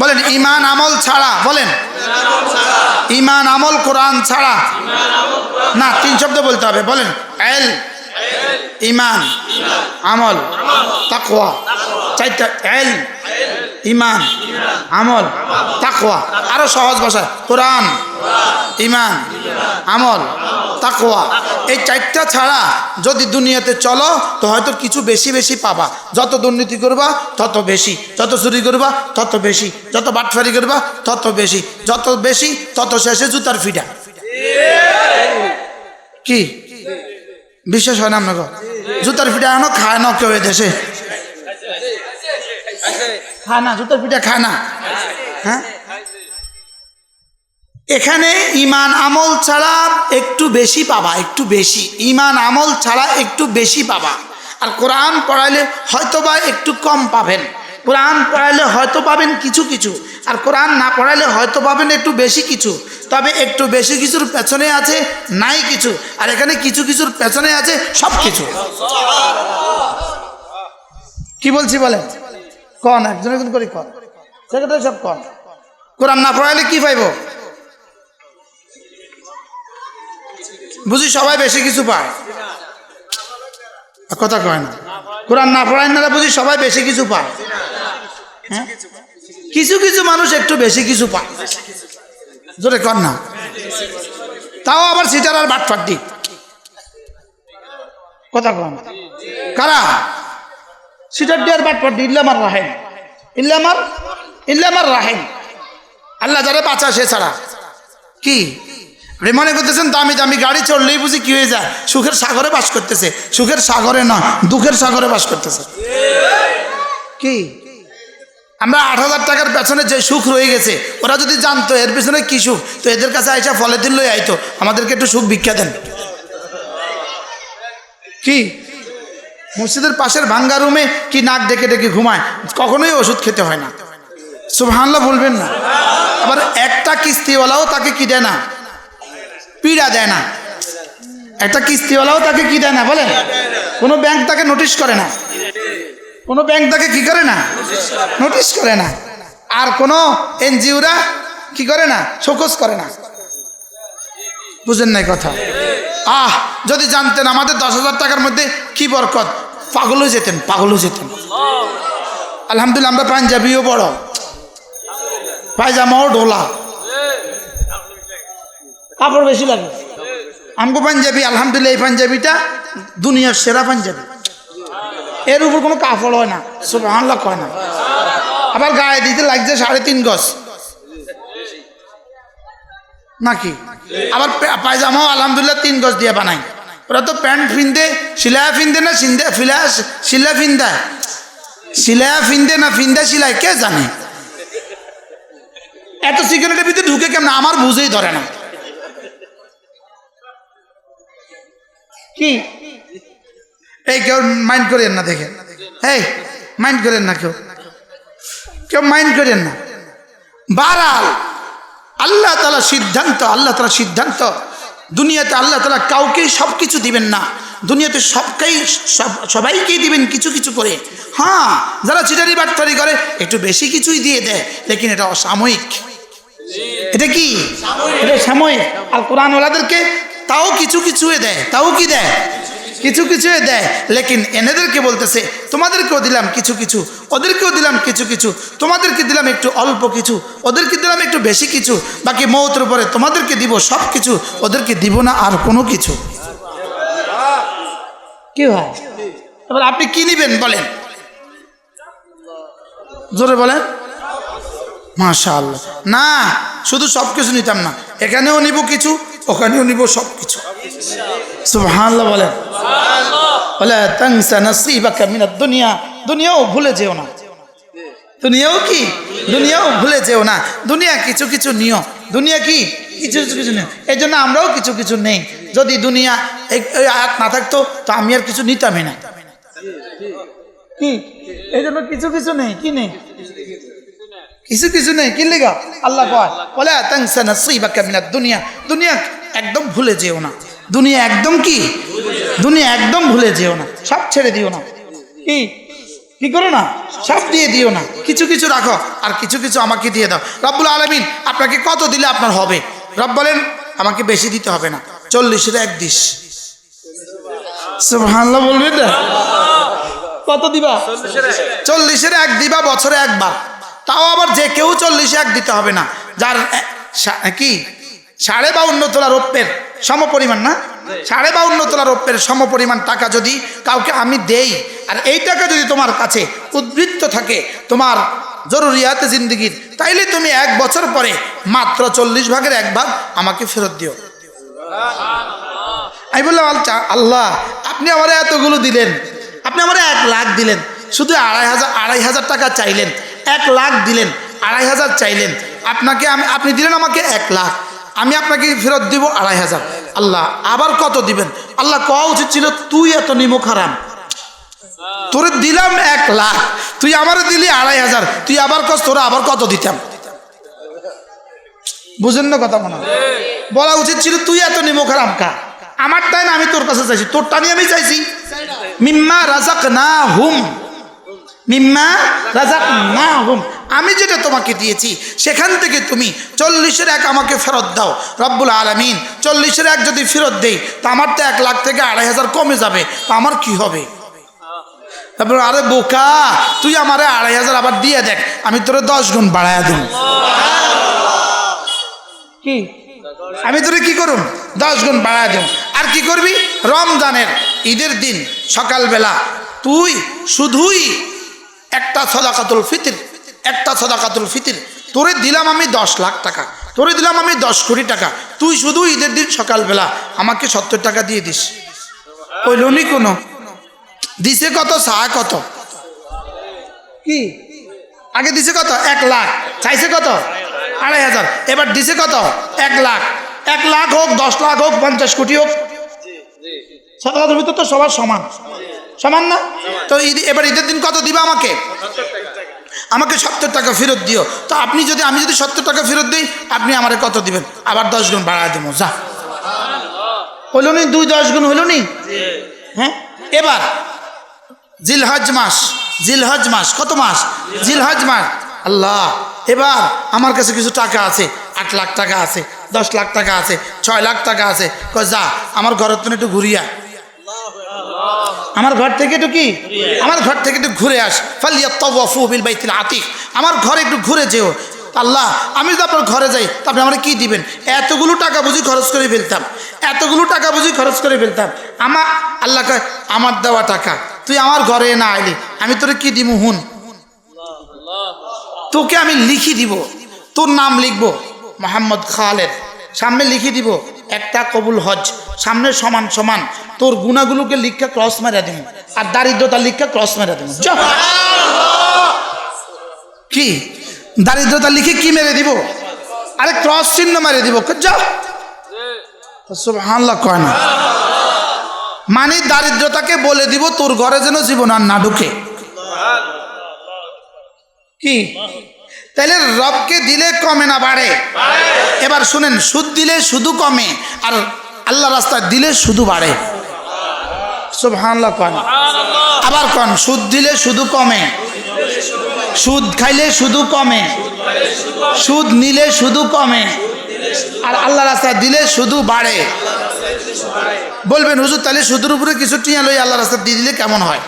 বলেন, ইমান আমল ছাড়া, বলেন। ইমান আমল কোরআন ছাড়া। না, তিন শব্দ বলতে হবে, বলেন। এল, ইমান, আমল, তাকওয়া। চারটা, এল, ইমান, আমল, তাকওয়া। আরও সহজ ভাষা কোরআন, ইমান। আমল, তাকওয়া। এই চারটা ছাড়া যদি দুনিয়াতে চলো, তো হয়তো কিছু বেশি বেশি পাবা। যত দুর্নীতি করবা, তত বেশি। যত চুরি করবা, তত বেশি। যত বাটফারি করবা, তত বেশি। যত বেশি, তত শেষে জুতার ফিটা কি? বিশ্বাস হয় না আপনাকে? জুতার পিঠা আনো খায় না কেউ দেশে খায় না, জুতার পিঠা খায় না। হ্যাঁ? এখানে ইমান আমল ছাড়া একটু বেশি পাবা, একটু বেশি। ইমান আমল ছাড়া একটু বেশি পাবা। আর কোরআন পড়াইলে হয়তোবা একটু কম পাবেন। কোরআন পড়াইলে হয়তো পাবেন কিছু কিছু, আর কোরআন না পড়াইলে হয়তো পাবেন একটু বেশি কিছু। তবে একটু বেশি কিছুর পেছনে আছে নাই কিছু, আর এখানে কিছু কিছুর পেছনে আছে সব কিছু। কি বলছি বলেন? কন একজন একজন করে কন। সেক্রেটারি সব কন। কোরআন না পড়াইলে কি পাইব? বুঝি সবাই বেশি কিছু পায়? কথা কয় না। কোরআন না পড়ায় না, বুঝি সবাই বেশি কিছু পায়? হ্যাঁ? কিছু কিছু মানুষ একটু বেশি কিছু পায়। জোরে কর না। তাও আবার সিটার আর বাট বাটফাটি কথা কন কারা? সিটার ডিয়ার বাটফাটি ইল্লামার রাহেন ইল্লামার ইল্লামার রাহেন আল্লাহ যারা বাঁচা সে ছাড়া। কি? আপনি মনে করতেছেন দামি দামি গাড়ি চললেই বুঝি কি হয়ে যায়? সুখের সাগরে বাস করতেছে। সুখের সাগরে না, দুঃখের সাগরে বাস করতেছে। কি? আমরা আট হাজার টাকার পেছনে যে সুখ রয়ে গেছে, ওরা যদি জানতো এর পেছনে কি সুখ, তো এদের কাছে আইসা ফলে দিন লই আইতো। আমাদেরকে একটু সুখ ভিক্ষা দেন। কি? মসজিদের পাশের ভাঙ্গা রুমে কি নাক ডেকে ডেকে ঘুমায়? কখনোই ওষুধ খেতে হয় না। সুবহানাল্লাহ বলবেন না। আবার একটা কিস্তিওয়ালাও তাকে কি দেয় না? পীড়া দেয় না। একটা কিস্তিওয়ালাও তাকে কি দেয় না, বলেন? কোনো ব্যাংক তাকে নোটিশ করে না। কোনো ব্যাংক তাকে কি করে না? নোটিশ করে না। আর কোনো এনজিওরা কি করে না? শোকস করে না। বুঝেন নাই কথা? আহ, যদি জানতেন আমাদের দশ হাজার টাকার মধ্যে কি বরকত, পাগলও যেতেন পাগলও যেতেন। আলহামদুলিল্লাহ, আমরা পাঞ্জাবিও বড়। পায়জামাও ডোলা। কাপড় বেশি লাগে। আমগো পাঞ্জাবি, আলহামদুলিল্লাহ এই পাঞ্জাবিটা দুনিয়ার সেরা পাঞ্জাবি। এর উপর কোনো কাপড় হয় না সব আনলাক হয় না। আবার গায়ে দিতে লাগছে সাড়ে তিন গজ। নাকি? আবার পায়জামাও আলহামদুলিল্লাহ তিন গজ দিয়ে বানাই ওরা তো প্যান্ট ফিনদে সিলায়া ফিনদে না, সিন্দে ফিলা, সিলা ফিন্দা। সিলায়া ফিনদে না, ফিন্দা সিলাই, কে জানে? এত সিগারেটের ভিতরে ঢুকে কেমন? আমার বুঝেই ধরে না। কি? এই কেউ মাইন্ড করেন না দেখে এই মাইন্ড করেন না কেউ। কেউ মাইন্ড করেন না। বারাল, আল্লাহ তালা সিদ্ধান্ত, আল্লাহ তালা সিদ্ধান্ত। দুনিয়াতে আল্লাহ তালা কাউকেই সব কিছু দিবেন না। দুনিয়াতে সবকেই, সব, সবাইকেই দিবেন কিছু কিছু করে। হ্যাঁ যারা চিটারি বাটফারি করে, একটু বেশি কিছুই দিয়ে দেয়, লেকিন এটা অসাময়িক। এটা কি? এটা সাময়িক। আর কোরআনওয়ালাদেরকে তাও কিছু কিছু দেয় তাও কি দেয়? কিছু কিছু দেয়। লেকিন এনেদেরকে বলতেছে তোমাদেরকেও দিলাম কিছু কিছু ওদেরকেও দিলাম কিছু কিছু তোমাদেরকে দিলাম একটু অল্প কিছু ওদেরকে দিলাম একটু বেশি কিছু বাকি মৌতের উপরে তোমাদেরকে দিব সব কিছু ওদেরকে দিব না আর কোনো কিছু। কি হয় এবার আপনি কি নিবেন বলেন? জোরে বলেন। মাশা আল্লাহ না শুধু সব কিছু নিতাম না। এখানেও নিব কিছু ওখানেও নিব সব কিছু সুবহানাল্লাহ বলেন। বলে তাংসা নসিবাকা মিনাদ দুনিয়া। দুনিয়াও ভুলে যেও না। দুনিয়াও কি? দুনিয়াও ভুলে যেও না। দুনিয়া কিছু কিছু নিও। দুনিয়া কি? কিছু কিছু নিও। এই জন্য আমরাও কিছু কিছু নেই। যদি দুনিয়া এই না থাকতো, তো আমি আর কিছু নিতামই না। কি? এই জন্য কিছু কিছু নেই। কি নেই? কিছু কিছু নেই। কি লেগা? আল্লাহ কয় বলে তাংসা নসিবাকা মিনাদ দুনিয়া। দুনিয়া একদম ভুলে যেও না। দুনিয়া একদম কি? দুনিয়া একদম ভুলে যেও না। সব ছেড়ে দিও না। কি? কি করো না? সব দিয়ে দিও না। কিছু কিছু রাখো আর কিছু কিছু আমাকে দিয়ে দাও। রব্বুল আলমিন আপনাকে কত দিলে আপনার হবে? রব বলেন, আমাকে বেশি দিতে হবে না। চল্লিশের এক দিস। বলবেন না কত দিবা? চল্লিশের এক দিবা, বছরে একবার। তাও আবার যে কেউ চল্লিশে এক দিতে হবে না। যার কি? সাড়ে বাউন্ন তোলা রৌপ্যের সম পরিমাণ না সাড়ে বাউন্ন তোলা রৌপ্যের সম পরিমাণ টাকা যদি কাউকে আমি দেই আর এই টাকা যদি তোমার কাছে উদ্বৃত্ত থাকে তোমার জরুরিয়াতে জিন্দগির তাইলে তুমি এক বছর পরে মাত্র চল্লিশ ভাগের এক ভাগ আমাকে ফেরত দিও। আমি বললাম আচ্ছা আল্লাহ আপনি আমার এতগুলো দিলেন আপনি আমার এক লাখ দিলেন শুধু আড়াই হাজার আড়াই হাজার টাকা চাইলেন এক লাখ দিলেন আড়াই হাজার চাইলেন আপনাকে আমি আপনি দিলেন আমাকে এক লাখ। আমি আপনাকে ফেরত দিব আড়াই হাজার। আল্লাহ, আবার কত দিবেন? আল্লাহ কওয়া উচিত ছিল, তুই এত নিমুখ হারাম। তোরে দিলাম এক লাখ। তুই আমারও দিলি আড়াই হাজার। তুই আবার কস, তোরা আবার কত দিতাম? বুঝেন না কথা মনে বলা উচিত ছিল, তুই এত নিমুখ হারাম খা আমারটাই না, আমি তোর কাছে চাইছি। তোরটা নিয়ে আমি চাইছি। মিম্মা রাজাক না হুম মিম্মা রাজাক না হুম আমি যেটা তোমাকে দিয়েছি, সেখান থেকে তুমি চল্লিশের এক আমাকে ফেরত দাও। রব্বুল আলমিন, চল্লিশের এক যদি ফেরত দেই, তা আমার তো এক লাখ থেকে আড়াই হাজার কমে যাবে। তা আমার কি হবে? তারপর, আরে বোকা, তুই আমারে আড়াই হাজার আবার দিয়ে দেখ, আমি তোরে দশ গুণ বাড়াইয়া দেব। কি? আমি তোরে কি করুম? দশ গুণ বাড়ায় দেব। আর কি করবি? রমজানের ঈদের দিন সকালবেলা তুই শুধুই একটা সদাকাতুল ফিতির একটা সদাকাতুল ফিতির। তোরে দিলাম আমি দশ লাখ টাকা, তোরে দিলাম আমি দশ কোটি টাকা। তুই শুধু ঈদের দিন সকালবেলা আমাকে সত্তর টাকা দিয়ে দিস। কইল নি কোনো? দিছে কত সাহা কত? কি? আগে দিছে কত? এক লাখ। চাইছে কত? আড়াই হাজার। এবার দিছে কত? এক লাখ। এক লাখ হোক, দশ লাখ হোক, পঞ্চাশ কোটি হোক। সততার ভিতর তো সবার সমান। সমান না? তো ঈদ এবার ঈদের দিন কত দিবা আমাকে? আমাকে সত্তর টাকা ফেরত দিও। তো আপনি যদি, আমি যদি সত্তর টাকা ফেরত দিই, আপনি আমারে কত দিবেন? আবার দশ গুণ বাড়া দেবো, যা। হইল নি? দুই দশ গুণ হইল নি? হ্যাঁ? এবার, জিলহজ মাস জিলহজ মাস, কত মাস? জিলহজ মাস। আল্লাহ, এবার আমার কাছে কিছু টাকা আছে। আট লাখ টাকা আছে, দশ লাখ টাকা আছে, ছয় লাখ টাকা আছে। যা, আমার ঘরের তুমি একটু ঘুরিয়া আমার ঘর থেকে একটু কি? আমার ঘর থেকে একটু ঘুরে আস। ফালিয়া তবু বিল বাইতিল আতিক। আমার ঘরে একটু ঘুরে যেও। আল্লাহ আমি যদি আপনার ঘরে যাই তারপরে আমরা কি দিবেন? এতগুলো টাকা বুঝি খরচ করে ফেলতাম। এতগুলো টাকা বুঝি খরচ করে ফেলতাম। আমার আল্লাহ কয় আমার দেওয়া টাকা। তুই আমার ঘরে না আইলি আমি তোরে কি দিব হুন? তোকে আমি লিখি দিব। তোর নাম লিখব মোহাম্মদ খালেদ। সামনে লিখে দিব একটা কবুল হজ। সামনে সমান সমান। তোর গুণাগুলোকে লিখা ক্রস মেরা দিন আর দারিদ্রতা লিখা ক্রস মেরা যা। কি? দারিদ্রতা লিখে কি মেরে দিব? আরে ক্রস চিহ্ন মেরে দিব। যা। হানলা কয় না। মানে দারিদ্রতাকে বলে দিব তোর ঘরে যেন জীবন আর না ঢুকে। কি? তাহলে রবকে দিলে কমে না, বাড়ে। এবার শুনেন, সুদ দিলে শুধু কমে। আর আল্লাহ রাস্তায় দিলে শুধু বাড়ে। সুবহানাল্লাহ কন। আবার কন, সুদ দিলে শুধু কমে। সুদ খাইলে শুধু কমে। সুদ নিলে শুধু কমে। আর আল্লাহ রাস্তায় দিলে শুধু বাড়ে। বলবেন, হুজুর, তাহলে সুদের উপরে কিছু টিয়া লই আল্লাহ রাস্তা দিয়ে দিলে কেমন হয়?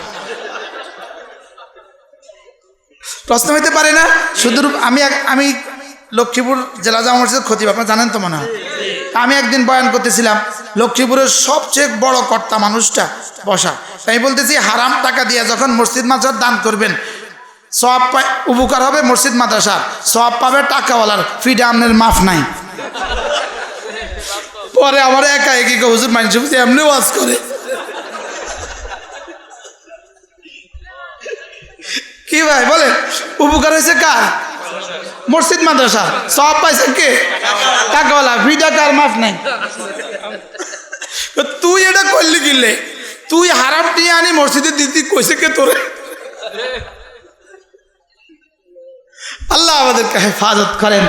প্রশ্ন হইতে পারে না। সুদূর আমি আমি লক্ষ্মীপুর জেলা জামা মসজিদের খতিব, আপনারা জানেন তো মনে হয়। আমি একদিন বয়ান করতেছিলাম, লক্ষ্মীপুরের সবচেয়ে বড় কর্তা মানুষটা বসা। আমি বলতেছি, হারাম টাকা দিয়ে যখন মসজিদ মাদ্রাসার দান করবেন সব পায়, উপকার হবে মসজিদ মাদ্রাসার সব পাবে টাকাওয়ালার, ফিডে আমনের মাফ নাই। পরে আমার একা একই হুজুর মানুষ এমনি ওয়াজ করে। কি ভাই বলে উপকার হয়েছে কার? মসজিদ মাদ্রাসা সব পাইছে কে? টাকাওয়ালা ভিডা কার মাফ নাই। তুই এটা করলি গিলে তুই হারাম নিয়ে আনি মসজিদে দিদি কইছে কে তোরে? আল্লাহ আমাদেরকে হেফাজত করেন।